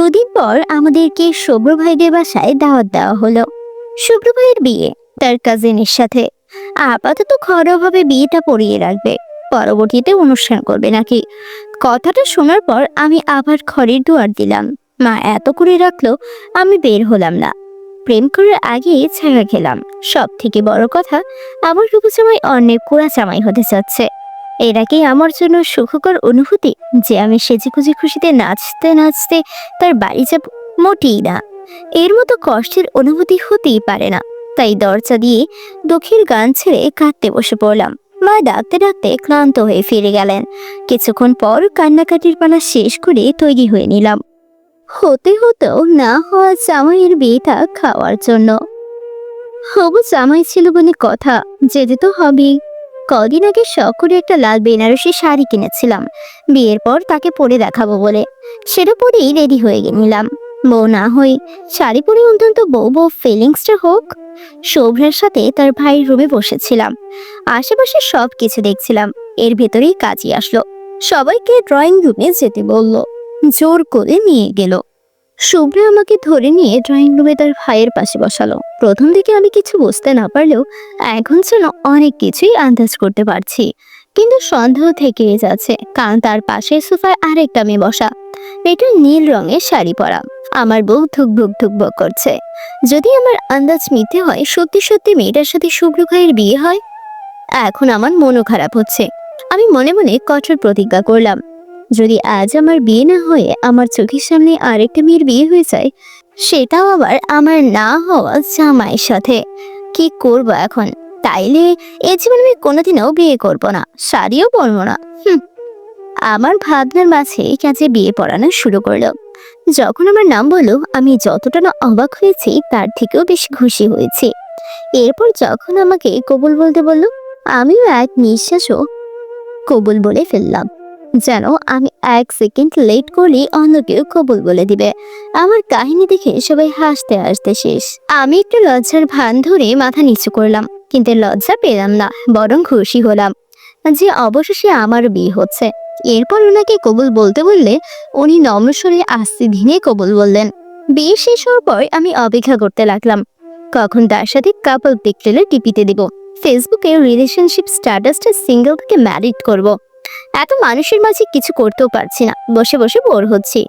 দুদিন পর আমাদেরকে শুভ্র ভাইদের বাসায় দাওয়াত দেওয়া হলো। শুভ্র ভাইয়ের বিয়ে, তার কাজিনের সাথে। আপাতত ঘরোয়াভাবে বিয়েটা পড়িয়ে রাখবে। পরবর্তীতে অনুষ্ঠান করবে নাকি? কথাটা শোনার পর আমি আবার খড়ের দুয়ার দিলাম। মা এত করে রাখল, আমি বের হলাম না। প্রেম করার আগে ছাড়া খেলাম। সব থেকে বড় কথা, আমার রূপচামাই অনেক কোড়া জামাই হতে চাচ্ছে। এরা কি আমার জন্য সুখকর অনুভূতি যে আমি সেজেগুজে খুশিতে নাচতে নাচতে তার বাড়ি যাব মোটেই না। এর মতো কষ্টের অনুভূতি হতেই পারে না। তাই দরজা দিয়ে দুঃখের গান ছেড়ে কাঁদতে বসে পড়লাম। মা ডাকতে ডাকতে ক্লান্ত হয়ে ফিরে গেলেন। কিছুক্ষণ পর কান্নাকাটির পালা শেষ করে তৈরি হয়ে নিলাম। হতে হতেও না হওয়া জামাইয়ের বিয়েটা খাওয়ার জন্য। হবু জামাই ছিল বলে কথা, যেতে তো হবেই। কদিন আগে শখ করে একটা লাল বেনারসি শাড়ি কিনেছিলাম। বিয়ের পর তাকে পরে দেখাবো বলে। সেটা পরেই রেডি হয়ে নিলাম বউ না হই শাড়ি পরে অন্তত বউ বউ ফিলিংসটা হোক। শুভ্রের সাথে তার ভাইয়ের রুমে বসেছিলাম। আশেপাশে সব কিছু দেখছিলাম। এর ভেতরেই কাজই আসলো। সবাইকে ড্রয়িং রুমে যেতে বলল। জোর করে নিয়ে গেল। শুভ্র আমাকে ধরে নিয়ে ড্রয়িং রুমে তার ভাইয়ের পাশে বসালো। প্রথম দিকে আমি কিছু বুঝতে না পারলেও এখন যেন অনেক কিছুই আন্দাজ করতে পারছি। কিন্তু সন্দেহ থেকে যাচ্ছে, কারণ তার পাশে সোফায় আরেকটা মেয়ে বসা। মেয়েটা নীল রঙের শাড়ি পরা। আমার বউ ধুকভুক ধুকভুক করছে। যদি আমার আন্দাজ মিথ্যে হয়, সত্যি সত্যি মেয়েটার সাথে শুভ্র ভাইয়ের বিয়ে হয়? এখন আমার মনও খারাপ হচ্ছে। আমি মনে মনে কঠোর প্রতিজ্ঞা করলাম। যদি আজ আমার বিয়ে না হয়ে আমার চোখের সামনে আরেকটা মেয়ের বিয়ে হয়ে যায়, সেটাও আবার আমার না হওয়া জামাইয়ের সাথে। কি করব এখন? তাইলে এ জীবনে আমি কোনোদিনও বিয়ে করব না, শাড়িও পরবো না। হুম। আমার ভাবনার মাঝে কাজে বিয়ে পড়ানো শুরু করল। যখন আমার নাম বলল, আমি যতটা না অবাক হয়েছি, তার থেকেও বেশি খুশি হয়েছি। এরপর যখন আমাকে কবুল বলতে বলল, আমিও এক নিঃশ্বাসও কবুল বলে ফেললাম। যেন আমি এক সেকেন্ড লেট করলে অন্য কেউ কবুল বলে দিবে। আমার কাহিনী দেখে সবাই হাসতে হাসতে শেষ। আমি একটু লজ্জার ভান ধরে মাথা নিচু করলাম, কিন্তু লজ্জা পেলাম না, বরং খুশি হলাম যে অবশেষে আমার বিয়ে হচ্ছে। এরপর ওনাকে কবুল বলতে বললে উনি নম্রস্বরে আস্তে ধীরে কবুল বললেন, বিয়ে শেষ হওয়ার পর আমি অপেক্ষা করতে লাগলাম। কখন তার সাথে কাপল পিকচারে টিপিতে দেব। ফেসবুকে রিলেশনশিপ স্ট্যাটাসটা সিঙ্গেল থেকে ম্যারিড করব। এত মানুষের মাঝে কিছু করতেও পারছি না। বসে বসে বোর হচ্ছি।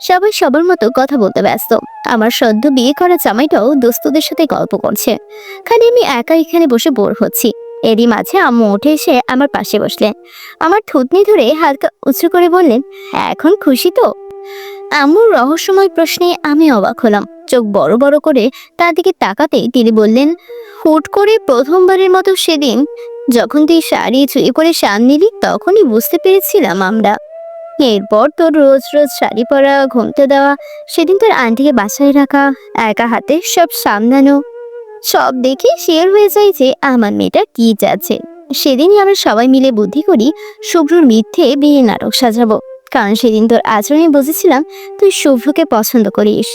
সবাই সবার মতো কথা বলতে ব্যস্ত। আমার সদ্য বিয়ে করা জামাইটাও দোস্তদের সাথে গল্প করছে। খালি আমি একা এখানে বসে বোর হচ্ছি। এরই মাঝে আম্মু উঠে এসে আমার পাশে বসলেন। আমার থুতনি ধরে হালকা উঁচু করে বললেন, এখন খুশি তো? আম্মুর রহস্যময় প্রশ্নে আমি অবাক হলাম। চোখ বড় বড় করে তার দিকে তাকাতেই তিনি বললেন, হুট করে প্রথমবারের মতো সেদিন যখন তুই শাড়ি চুরি করে সামনে নিলি, তখনই বুঝতে পেরেছিলাম আমরা। এরপর তোর রোজ রোজ শাড়ি পরা, ঘুমতে দেওয়া, সেদিন তোর আন্টিকে বাসায় রাখা, একা হাতে সব সামলানো, সব দেখে শেয়ার হয়ে যায় যে আমার মেয়েটা কি চাচ্ছে। সেদিনই আমরা সবাই মিলে বুদ্ধি করি শুভ্রুর মিথ্যে বিয়ে নাটক সাজাবো। কারণ সেদিন তোর আচরণে বুঝেছিলাম তুই শুভ্রকে পছন্দ করিস।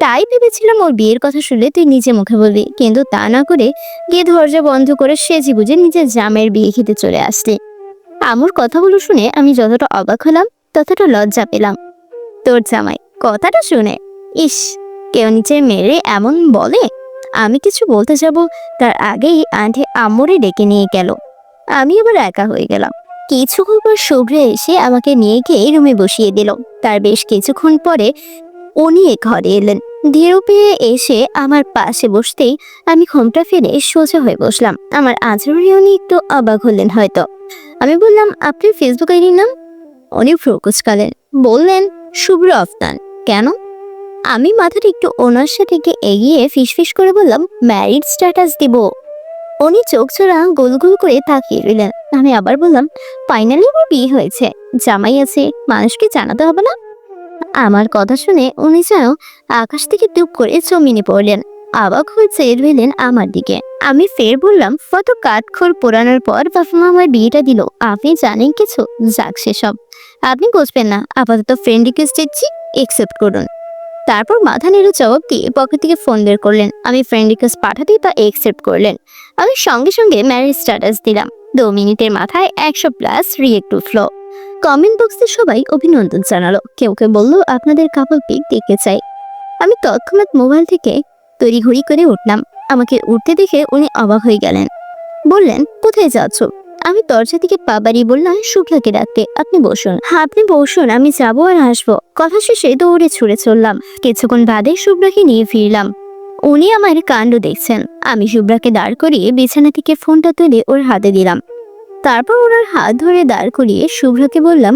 তাই ভেবেছিলাম ওর বিয়ের কথা শুনলে তুই নিজে মুখে বলবি। কিন্তু তা না করে গিয়ে দরজা বন্ধ করে সেজি বুঝে নিজের জামের বিয়ে খেতে চলে আসলি। আমুর কথাগুলো শুনে আমি যতটা অবাক হলাম, ততটা লজ্জা পেলাম। তোর জামাই কথাটা শুনে। ইস, কেউ নিচে মেরে এমন বলে? আমি কিছু বলতে যাব, তার আগেই আন্টি আম্মুরে ডেকে নিয়ে গেল। আমি আবার একা হয়ে গেলাম। কিছুক্ষণ পর শুভ্রে এসে আমাকে নিয়ে গিয়ে রুমে বসিয়ে দিল। তার বেশ কিছুক্ষণ পরে উনি ঘরে এলেন। ধীরে পেয়ে এসে আমার পাশে বসতেই আমি ঘোমটা ফেলে সোজা হয়ে বসলাম। আমার আচরণে উনি একটু অবাক হলেন হয়তো। আমি বললাম, আপনার ফেসবুক আইডির নাম? উনি ফ্রোকুচকালেন বললেন, শুভ্র আফতান। কেন? আমি মাথাটা একটু ওনার সাথে এগিয়ে ফিসফিস করে বললাম ম্যারিড স্ট্যাটাস দিব। উনি চোখ চোরা গোল গোল করে তাকিয়ে রইলেন। আমি আবার বললাম ফাইনালি আমার বিয়ে হয়েছে। জামাই আছে, মানুষকে জানাতে হবে না? আমার কথা শুনে উনি যেন আকাশ থেকে টুপ করে জমিনে পড়লেন। অবাক হয়ে চেয়ে রইলেন আমার দিকে। আমি ফের বললাম, কত কাঠখড় পোড়ানোর পর বাবা মা আমার বিয়েটা দিল। আপনি জানেন কিছু? যাক সেসব। আপনি বুঝবেন না। আপাতত ফ্রেন্ড রিকোয়েস্ট দিচ্ছি একসেপ্ট করুন। তারপর মাথা নেড়ে জবাব দিয়ে পকেট থেকে ফোন বের করলেন। আমি ফ্রেন্ড রিকোয়েস্ট পাঠাতেই তা একসেপ্ট করলেন। আমি সঙ্গে সঙ্গে ম্যারেজ স্ট্যাটাস দিলাম। দু মিনিটের মাথায় একশো প্লাস রিয়েক্ট ফ্লো কমেন্ট বক্সে সবাই অভিনন্দন জানালো। কেউ কেউ বলল, আপনাদের কাপল পিক দেখতে চাই। আমি তৎক্ষণাৎ মোবাইল থেকে তৈরি ঘড়ি করে উঠলাম। আমাকে উঠতে দেখে উনি অবাক হয়ে গেলেন। বললেন, কোথায় যাচ্ছ? আমি দরজা থেকে পা বাড়িয়ে বললাম, শুক্লাকে ডাকতে, আপনি বসুন। হ্যাঁ আপনি বসুন, আমি যাব আর আসব। কথা শেষে দৌড়ে ছুড়ে চললাম। কিছুক্ষণ বাদে শুভ্রাকে নিয়ে ফিরলাম। উনি আমার কাণ্ড দেখছেন। আমি শুভ্রাকে দাঁড় করিয়ে বিছানা থেকে ফোনটা তুলে ওর হাতে দিলাম। তারপর ওনার হাত ধরে দাঁড় করিয়ে শুভ্রাকে বললাম,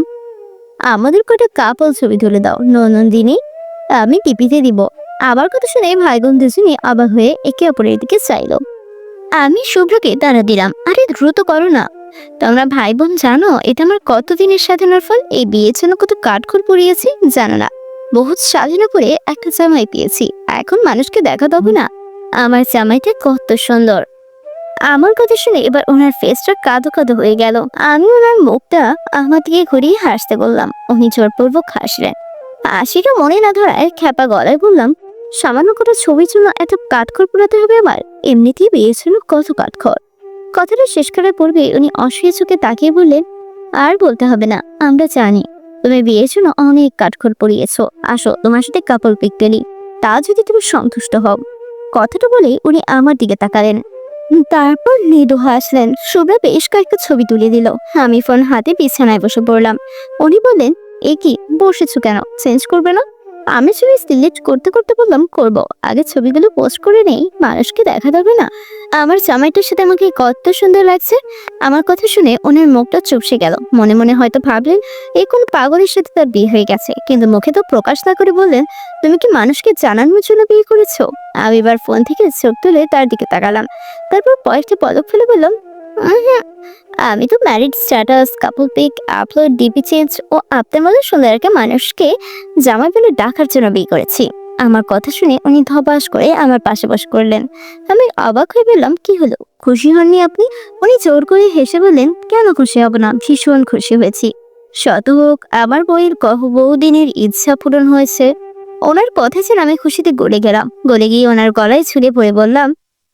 আমাদের কটা কাপল ছবি তুলে দাও, ননন্দিনী। আমি টিপিতে দিব। আবার কথা শুনে ভাই বোন দুজনে অবাক হয়ে একে অপরের দিকে চাইলো। আমি শুভ্রকে তারা দিলাম, আরে দ্রুত করো না। তোমরা ভাই বোন জানো, এটা আমার কতদিনের সাধনার ফল? এই বিয়ের জন্য কত কাঠখড় পড়িয়েছি? জানো না। বহুত সাধনা করে একটা জামাই পেয়েছি। এখন মানুষকে দেখা দেবো না। আমার জামাইটা কত সুন্দর। আমার কথা শুনে এবার ওনার ফেসটা কাদো কাদো হয়ে গেল। আমি ওনার মুখটা আমার দিকে ঘুরিয়ে হাসতে বললাম, উনি জোরপূর্বক হাসলেন। হাসিটা মনে না ধরায় খ্যাপা গলায় বললাম, সামান্য কোনো ছবির জন্য এত কাঠখড় পোড়াতে হবে আমার? এমনিতেই জন্য কত কাঠখড়? কথাটা শেষ করার পূর্বে উনি অসুয়ে চোখে তাকিয়ে বললেন, আর বলতে হবে না, আমরা জানি। তুমি বিয়ের জন্য অনেক কাঠখড় পড়িয়েছো আসো, তোমার সাথে কাপড় পিক পেলি তা যদি তুমি সন্তুষ্ট হও। কথাটা বলে উনি আমার দিকে তাকালেন। তারপর মৃদু হাসলেন। শুভ্রা বেশ কয়েকটা ছবি তুলে দিল। আমি ফোন হাতে বিছানায় বসে পড়লাম। উনি বললেন, এ কি, বসেছো কেন? চেঞ্জ করবে না? আমি ছবি সিলেক্ট করতে করতে বললাম, করব। আগে ছবিগুলো পোস্ট করে নেই, মানুষকে দেখা যাবে না। আমার জামাইটার সাথে আমাকে কত সুন্দর লাগছে। আমার কথা শুনে ওনার মুখটা চুপসে গেল। মনে মনে হয়তো ভাবলেন এই কোন পাগলের সাথে তার বিয়ে হয়ে গেছে? কিন্তু মুখে তো প্রকাশ না করে বললেন তুমি কি মানুষকে জানানোর জন্য বিয়ে করেছ? আমি এবার ফোন থেকে চোখ তুলে তার দিকে তাকালাম। তারপর কয়েকটি পদক ফেলে বললাম "উহুম, আমি তো married status couple pic upload DP change ও আপনার মতো সুন্দরকে মানুষকে জামাই বলে ডাকার জন্য বিয়ে করেছি। আমার কথা শুনে উনি ধবাস করে আমার পাশে বসে করলেন আমি অবাক হয়ে বললাম, কি হলো? খুশি হননি আপনি? উনি জোর করে হেসে বললেন, কেন খুশি হব না? ভীষণ খুশি হয়েছি। শত হোক, আমার বইয়ের কহ বহুদিনের ইচ্ছা পূরণ হয়েছে। ওনার কথা ছিল আমি খুশিতে গলে গেলাম। গলে গিয়ে ওনার গলায় ছুঁড়ে পড়ে বললাম,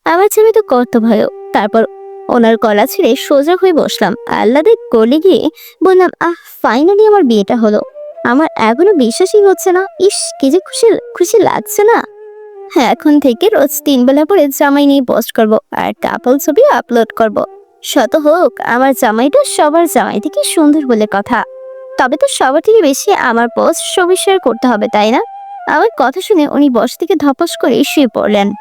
আমার ছেলে তো কত ভয় তারপর ওনার গলা ছিঁড়ে সোজা হয়ে বসলাম। আল্লাদের গলে গিয়ে বললাম, আহ ফাইনালি আমার বিয়েটা হলো। আমার এখনও বিশ্বাসই হচ্ছে না। ইস, কি যে খুশি খুশি লাগছে না। হ্যাঁ এখন থেকে রোজ তিন বেলা পরে জামাই নিয়ে পোস্ট করব আর কাপল ছবি আপলোড করব। শত হোক, আমার জামাইটা সবার জামাই থেকে সুন্দর বলে কথা। তবে তো সবার থেকে বেশি আমার পোস্ট ছবি শেয়ার করতে হবে, তাই না? আমার কথা শুনে উনি বস থেকে ধপস করে শুয়ে পড়লেন।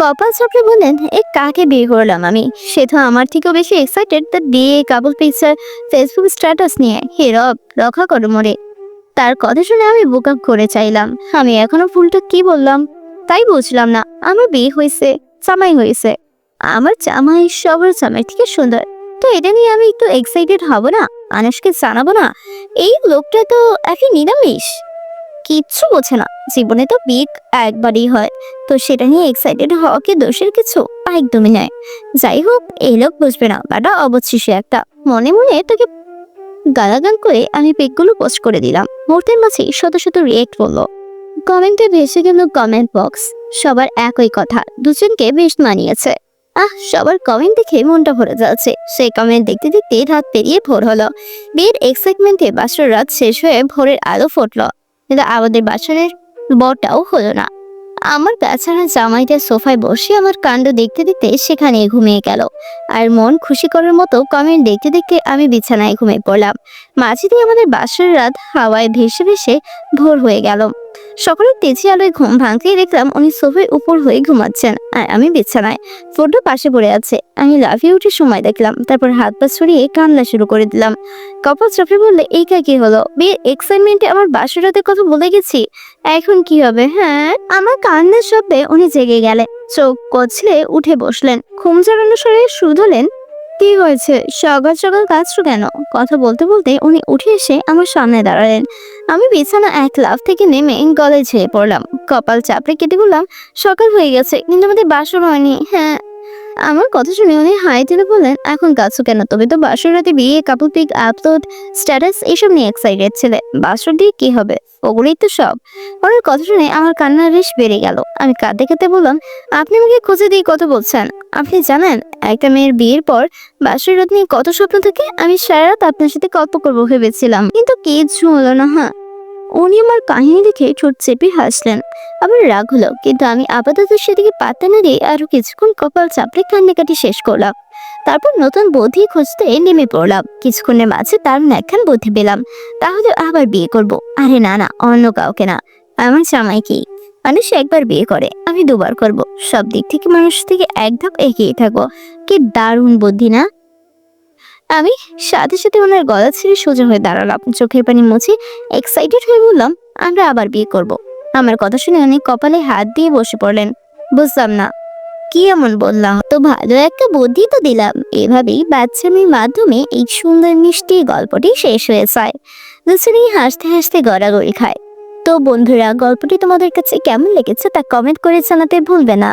কপাল চাপড়ে বললেন, এ কাকে বিয়ে করলাম আমি? সে তো আমার থেকেও বেশি এক্সাইটেড তার বিয়ে কাপল পিকচার ফেসবুক স্ট্যাটাস নিয়ে। হে রব, রক্ষা করো মরে। তার কথা শুনে আমি বোকা করে চাইলাম। আমি এখনও ফুলটা কি বললাম? তাই বুঝলাম না। আমার বিয়ে হয়েছে, জামাই হয়েছে। আমার জামাই সবার জামাই থেকে সুন্দর। তো এটা নিয়ে আমি একটু এক্সাইটেড হব না? মানুষকে জানাব না? এই লোকটা তো একই নিরামিষ। কিচ্ছু বোঝে না। জীবনে তো বিয়ে একবারই হয়। তো সেটা নিয়ে এক্সাইটেড হওয়া কি দোষের কিছু? একদমই নয়। যাই হোক, এই লোক বুঝবে না, বাটা অবশেষে একটা। মনে মনে তোকে গালাগাল করে আমি পেকগুলো পোস্ট করে দিলাম। মুহূর্তের মাঝে শত শত রিয়েক্ট করল। কমেন্টে ভেসে গেল কমেন্ট বক্স সবার একই কথা, দুজনকে বেশ মানিয়েছে। আহ, সবার কমেন্ট দেখে মনটা ভরে যাচ্ছে। সেই কমেন্ট দেখতে দেখতে রাত পেরিয়ে ভোর হলো। বিয়ের এক্সাইটমেন্টে বাসর রাত শেষ হয়ে ভোরের আলো ফুটলো। কিন্তু আমাদের বাসনের বটাও হলো না। আমার বেচারা জামাইটা সোফায় বসে আমার কাণ্ড দেখতে দেখতে সেখানে ঘুমিয়ে গেল। আর মন খুশি করার মতো কমেন্ট দেখতে দেখতে আমি বিছানায় ঘুমিয়ে পড়লাম। মাঝে দিয়ে আমাদের বাসের রাত হাওয়ায় ভেসে ভেসে ভোর হয়ে গেল। সকালের তেজি আলোয় ঘুম ভাঙতেই দেখলাম উনি সোফায় উপর হয়ে ঘুমাচ্ছেন, আর আমি বিছানায়। ফোনটা পাশে পড়ে আছে। আমি লাফিয়ে উঠে সময় দেখলাম, তারপর হাত পা ছড়িয়ে কান্না শুরু করে দিলাম। কপাল চাপড়ে বললে, এই কি হলো? বিয়ের এক্সাইটমেন্টে আমার বাসের রাতের কথা বলে গেছি? এখন কি হবে হ্যাঁ? আমার কান্নার শব্দে উনি জেগে গেলেন, চোখ কচলে উঠে বসলেন। ঘুম জড়ানো সরে শুধলেন কি হয়েছে? সকাল সকাল কাজছো কেন? কথা বলতে বলতে উনি উঠে এসে আমার সামনে দাঁড়ালেন। আমি বিছানা এক লাফ থেকে নেমে গলায় ছেড়ে পড়লাম। কপাল চাপড়ে কেটে বললাম, সকাল হয়ে গেছে, কিন্তু আমাদের বাসর হয়নি। হ্যাঁ আমার কথা শুনে উনি হাই তুলে বললেন, এখন কাছো কেন? তবে তো বাসর রাতে বিয়ে কাপল পিক আপলোড স্ট্যাটাস এসব নিয়ে এক্সাইটেড ছেলে। বাসর দিয়ে কি হবে? ওগুলোই তো সব। ওনার কথা শুনে আমার কান্নার রেশ বেড়ে গেল। আমি কাঁদতে কাঁদতে বললাম, আপনি আমাকে খুঁজে দিয়ে কত বলছেন। আপনি জানেন, একটা মেয়ের বিয়ের পর বাসর রাত নিয়ে কত স্বপ্ন থাকে, আমি সারা রাত আপনার সাথে গল্প করব ভেবেছিলাম। কিন্তু কিছু হলো না হ্যাঁ উনি আমার কাহিনী দেখে ঠোঁট চেপে হাসলেন। আবার রাগ হলো, কিন্তু আমি আপাতত সেদিকে পাত্তা না দিয়ে আরও কিছুক্ষণ কপাল চাপড়ে কান্নাকাটি শেষ করলাম। তারপর নতুন বুদ্ধি খুঁজতে নেমে পড়লাম। কিছুক্ষণের মাঝে তার একখান বুদ্ধি পেলাম। তাহলে আবার বিয়ে করব? আরে না না, অন্য কাউকে না। আমার জামাই কি? মানুষ একবার বিয়ে করে, আমি দুবার করব। সব দিক থেকে মানুষ থেকে এক ধাপ এগিয়ে থাকব কি দারুণ বুদ্ধি না? আমি সাথে সাথে ওনার গলা ছেড়ে সোজা হয়ে দাঁড়ালাম চোখের পানি মুছে এক্সাইটেড হয়ে বললাম, আমরা আবার বিয়ে করব। আমার কথা শুনে উনি কপালে হাত দিয়ে বসে পড়লেন। বুঝলাম না, কি এমন বললাম? তো ভালো একটা বুদ্ধি তো দিলাম। এভাবেই বাচ্চামির মাধ্যমে এই সুন্দর মিষ্টি গল্পটি শেষ হয়ে যায়। দুজনেই হাসতে হাসতে গড়াগড়ি খায়। তো বন্ধুরা, গল্পটি তোমাদের কাছে কেমন লেগেছে তা কমেন্ট করে জানাতে ভুলবে না।